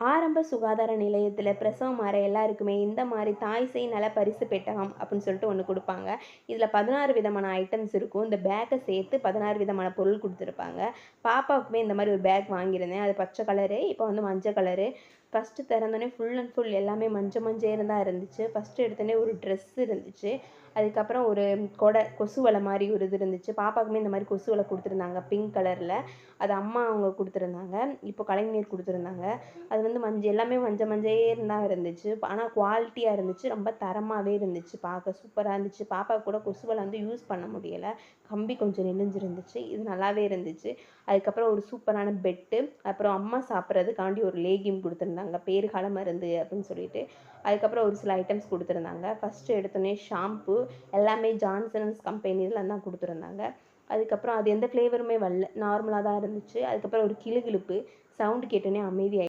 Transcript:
ஆரம்ப சுகாதார நிலையத்தில் பிரசவம் ஆற எல்லாருக்குமே இந்த மாதிரி தாய் செய் நல பரிசு பெட்டகம் அப்படின்னு சொல்லிட்டு ஒன்று கொடுப்பாங்க. இதில் பதினாறு விதமான ஐட்டம்ஸ் இருக்கும். இந்த பேக்கை சேர்த்து பதினாறு விதமான பொருள் கொடுத்துருப்பாங்க. பாப்பாவுக்குமே இந்த மாதிரி ஒரு பேக் வாங்கியிருந்தேன். அது பச்சை கலரு இப்போ வந்து மஞ்சள் கலரு ஃபஸ்ட்டு திறந்தோடனே ஃபுல் அண்ட் ஃபுல் எல்லாமே மஞ்சள் மஞ்சள் தான் இருந்துச்சு. ஃபஸ்ட்டு எடுத்தோடனே ஒரு ட்ரெஸ் இருந்துச்சு. அதுக்கப்புறம் ஒரு கொடை கொசு வலை மாதிரி ஒரு இது இருந்துச்சு. பாப்பாவுக்குமே இந்த மாதிரி கொசு வலை கொடுத்துருந்தாங்க பிங்க் கலரில் அது அம்மா அவங்க கொடுத்துருந்தாங்க. இப்போ கலைஞர் கொடுத்துருந்தாங்க. அது வந்து மஞ்சள் எல்லாமே மஞ்சள் மஞ்சையே தான் இருந்துச்சு. ஆனால் குவாலிட்டியாக இருந்துச்சு. ரொம்ப தரமாகவே இருந்துச்சு. பார்க்க சூப்பராக இருந்துச்சு. பாப்பா கூட கொசுவலை வந்து யூஸ் பண்ண முடியலை. கம்பி கொஞ்சம் நெளிஞ்சிருந்துச்சு இது நல்லாவே இருந்துச்சு. அதுக்கப்புறம் ஒரு சூப்பரான பெட்டு அப்புறம் அம்மா சாப்பிட்றதுக்காண்டி ஒரு லேகியம் கொடுத்துருந்தாங்க. பேருகால மருந்து அப்படின்னு சொல்லிட்டு. அதுக்கப்புறம் ஒரு சில ஐட்டம்ஸ் கொடுத்துருந்தாங்க. ஃபஸ்ட்டு எடுத்தோடனே ஷாம்பு எல்லாமே ஜான்சன்ஸ் கம்பெனியில் தான் கொடுத்துருந்தாங்க. அதுக்கப்புறம் அது எந்த ஃப்ளேவருமே வரல. நார்மலாக தான் இருந்துச்சு. அதுக்கப்புறம் ஒரு கிளுகிளுப்பு சவுண்டு கேட்டோன்னே அமைதியாகி